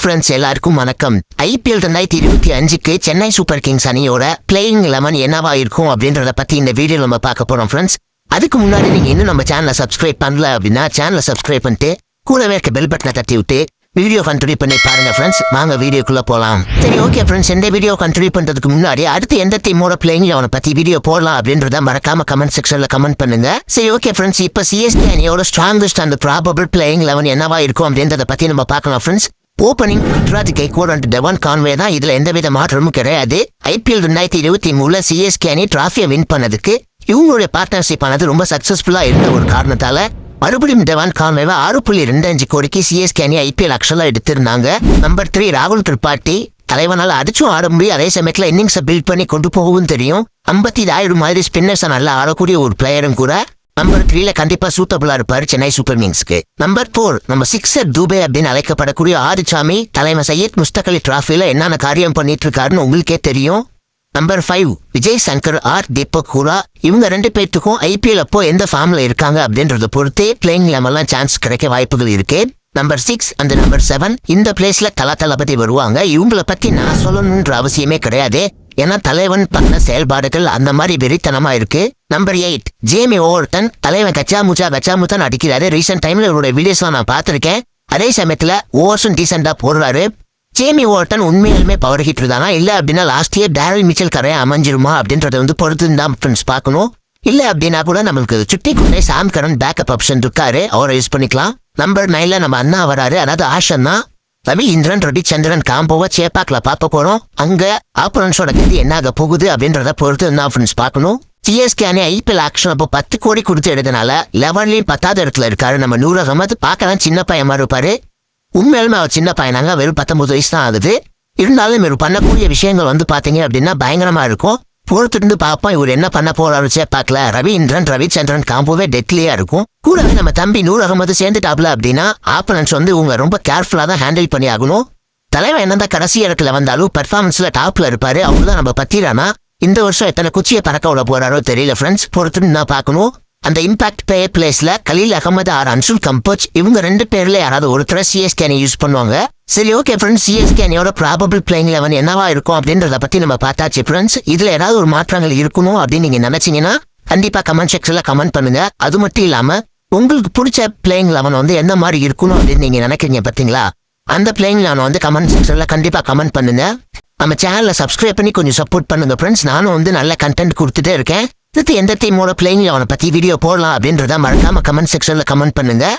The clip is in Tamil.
ஃப்ரெண்ட்ஸ் எல்லாருக்கும் வணக்கம். ஐபிஎல் ரெண்டாயிரத்தி இருபத்தி அஞ்சுக்கு சென்னை சூப்பர் கிங்ஸ் அணியோட பிளேயிங் லெவன் என்னவா இருக்கும் அப்படின்றத பத்தி இந்த வீடியோ நம்ம பார்க்க போறோம் ஃப்ரெண்ட்ஸ் அதுக்கு முன்னாடி நீங்க இன்னும் நம்ம சேனலை சப்ஸ்கிரைப் பண்ணல அப்படின்னா சேனலை சப்ஸ்கிரைப் பண்ணிட்டு கூடவே இருக்க பெல் பட்டனை தட்டி விட்டு வீடியோ கண்டினியூ பண்ணி பாருங்க ஃப்ரெண்ட்ஸ் வாங்க வீடியோக்குள்ள போலாம். சரி ஓகே ஃப்ரெண்ட்ஸ் எந்த வீடியோ கண்ட்ரி பண்றதுக்கு முன்னாடி அடுத்து எந்த டீமோட பிளேயிங் அவனை பத்தி வீடியோ போடலாம் அப்படின்றத மறக்காம கமெண்ட் செக்ஷன்ல கமெண்ட் பண்ணுங்க. சரி ஓகே ஃப்ரெண்ட்ஸ் இப்போ சிஎஸ்டி அணியோட ஸ்ட்ராங்கஸ்ட் அந்த ப்ராபபிள் பிளேயிங் லெவன் என்னவா இருக்கும் அப்படின்றத பத்தி நம்ம பார்க்கலாம் friends opening Ruturaj Gaikwad and Devon Conway தான் இதில் எந்தவித மாற்றமும் கிடையாது. ஐபிஎல் ரெண்டாயிரத்தி இருபத்தி மூணில் சிஎஸ்கே அணி டிராஃபியை வின் பண்ணதுக்கு இவங்களுடைய பார்ட்னர்ஷிப் ஆனது ரொம்ப சக்ஸஸ்ஃபுல்லாக இருந்த ஒரு காரணத்தால் மறுபடியும் டெவான் கான்வேவை ஆறு புள்ளி ரெண்டு அஞ்சு கோடிக்கு சிஎஸ்கே அணி ஐபிஎல் ஆக்சுவலா எடுத்திருந்தாங்க. நம்பர் த்ரீ ராகுல் திரிபாட்டி தலைவனால் அடிச்சும் ஆட முடியும் அதே சமயத்தில் இன்னிங்ஸை பில்ட் பண்ணி கொண்டு போகவும் தெரியும். ஐம்பத்தி ஆயிரம் மாதிரி ஸ்பின்னர்ஸை நல்லா ஆடக்கூடிய ஒரு பிளேயரும் கூட நம்பர் த்ரீல கண்டிப்பா சூட்டபிளா இருப்பாரு சென்னை சூப்பர் கிங்ஸ்க்கு நம்பர் போர் நம்ம சிக்ஸர் தூபே அப்படின்னு அழைக்கப்படக்கூடிய ஆதிசாமி தலைமை சையத் முஸ்தக் அலி டிராஃபில என்னென்ன காரியம் பண்ணிட்டு இருக்காருன்னு உங்களுக்கே தெரியும். Number five Vijay Shankar or Deepak Hooda இவங்க ரெண்டு பேர்த்துக்கும் ஐபிஎல் அப்போ எந்த ஃபார்ம்ல இருக்காங்க அப்படின்றத பொறுத்தே பிளேயிங் லெவல்லாம் சான்ஸ் கிடைக்க வாய்ப்புகள் இருக்கு. நம்பர் சிக்ஸ் அந்த நம்பர் செவன் இந்த பிளேஸ்ல தலா தளபதி வருவாங்க. இவங்கள பத்தி நான் சொல்லணுன்ற அவசியமே கிடையாது. ஏன்னா தலைவன் பண்ண செயல்பாடுகள் அந்த மாதிரி வெறித்தனமா இருக்கு. நம்பர் எயிட் ஜேமி ஓவர்டன் தலைவன் கச்சா முச்சா கச்சா முச்சான்னு அடிக்கிறாரு ரீசெண்ட் டைம்ல இவருடைய வீடியோஸ்லாம் நான் பார்த்துருக்கேன். அதே சமயத்துல ஓவர்ஸும் டீசெண்டா போடுறாரு. ஜேமி ஓர்டன் உண்மையிலுமே பவர் ஹிட் தானா? இல்ல அப்படின்னா லாஸ்ட் இயர் டேரல் மிச்சல் கரையை அமைஞ்சிருமா அப்படின்றத வந்து பொறுத்து தான் ஃப்ரெண்ட்ஸ் பார்க்கணும். இல்ல அப்படின்னா கூட நம்மளுக்கு சுட்டி கொண்டே சாம் கரன் பேக்கப் ஆப்ஷன் இருக்காரு. அவரை யூஸ் பண்ணிக்கலாம். நம்பர் நைன்ல நம்ம அண்ணா வராரு. அதாவது ஆஷன் தான் ரவி இந்திரன் ரெட்டி சந்திரன் காம்போவை சேப்பாக்கில் பார்க்க போறோம். அங்க ஆப்பரன்ஸோட கதி என்ன ஆக போகுது அப்படின்றத பொறுத்து என்ன ஃப்ரெண்ட்ஸ் பார்க்கணும். சிஎஸ்கே அணி ஐபிஎல் ஆக்ஷன் அப்போ பத்து கோடி கொடுத்து எடுத்தனால லெவன்லயும் பத்தாவது இடத்துல இருக்காரு. நம்ம நூறு அகமது பார்க்கலாம் சின்ன பையன் மாதிரி இருப்பாரு. உண்மையிலுமே அவர் சின்ன பையனாங்க வெறும் பத்தொன்பது வயசு தான் ஆகுது. இருந்தாலும் இவர் பண்ணக்கூடிய விஷயங்கள் வந்து பாத்தீங்க அப்படின்னா பயங்கரமா இருக்கும். பொறுத்திருந்து பார்ப்போம் இவர் என்ன பண்ண போறாரு பார்க்கல. ரவீந்திரன் ரவிச்சந்திரன் காம்போவே டெத்லியா இருக்கும். கூடவே நம்ம தம்பி நூறு அகமது சேர்ந்துட்டாப்ல அப்படின்னா ஆப்பனன்ஸ் வந்து இவங்க ரொம்ப கேர்ஃபுல்லா தான் ஹேண்டில் பண்ணி ஆகணும். தலைவன் என்னதான் கடைசி இடத்துல வந்தாலும் பெர்ஃபார்மன்ஸ்ல டாப்ல இருப்பாரு. தான் நம்ம பத்திரானா இந்த வருஷம் எத்தனை குச்சியை பறக்க விட போறாரோ தெரியல ஃப்ரெண்ட்ஸ் பொறுத்துன்னு நான் பார்க்கணும். அந்த இம்பாக்ட் பிளேயர் பிளேஸ்ல கலீல் அகமது ஆர் அன்சுல் கம்போச் இவங்க ரெண்டு பேர்ல யாராவது ஒருத்தர சிஎஸ்கேனை யூஸ் பண்ணுவாங்க. சரி ஓகே ஃப்ரெண்ட்ஸ் சிஎஸ்கே அணியோட ப்ராபபிள் பிளேயிங் லெவன் என்னவா இருக்கும் அப்படின்றத பற்றி நம்ம பார்த்தாச்சு ஃப்ரெண்ட்ஸ் இதில் ஏதாவது ஒரு மாற்றங்கள் இருக்கணும் அப்படின்னு நீங்கள் நினச்சிங்கன்னா கண்டிப்பாக கமெண்ட் செக்ஷனில் கமெண்ட் பண்ணுங்க. அது மட்டும் இல்லாமல் உங்களுக்கு பிடிச்ச பிளேயிங் லெவன் வந்து எந்த மாதிரி இருக்கணும் அப்படின்னு நீங்கள் நினைக்கிறீங்க பார்த்தீங்களா அந்த பிளேயிங் லெவன் வந்து கமெண்ட் செக்ஷனில் கண்டிப்பாக கமெண்ட் பண்ணுங்க. நம்ம சேனலில் சப்ஸ்கிரைப் பண்ணி கொஞ்சம் சப்போர்ட் பண்ணுங்க ஃப்ரெண்ட்ஸ் நானும் வந்து நல்ல கண்டென்ட் கொடுத்துட்டே இருக்கேன். அடுத்து எந்த டீமோட பிளேயிங் அவனை பற்றி வீடியோ போடலாம் அப்படின்றத மறக்காமல் கமெண்ட் செக்ஷனில் கமெண்ட் பண்ணுங்கள்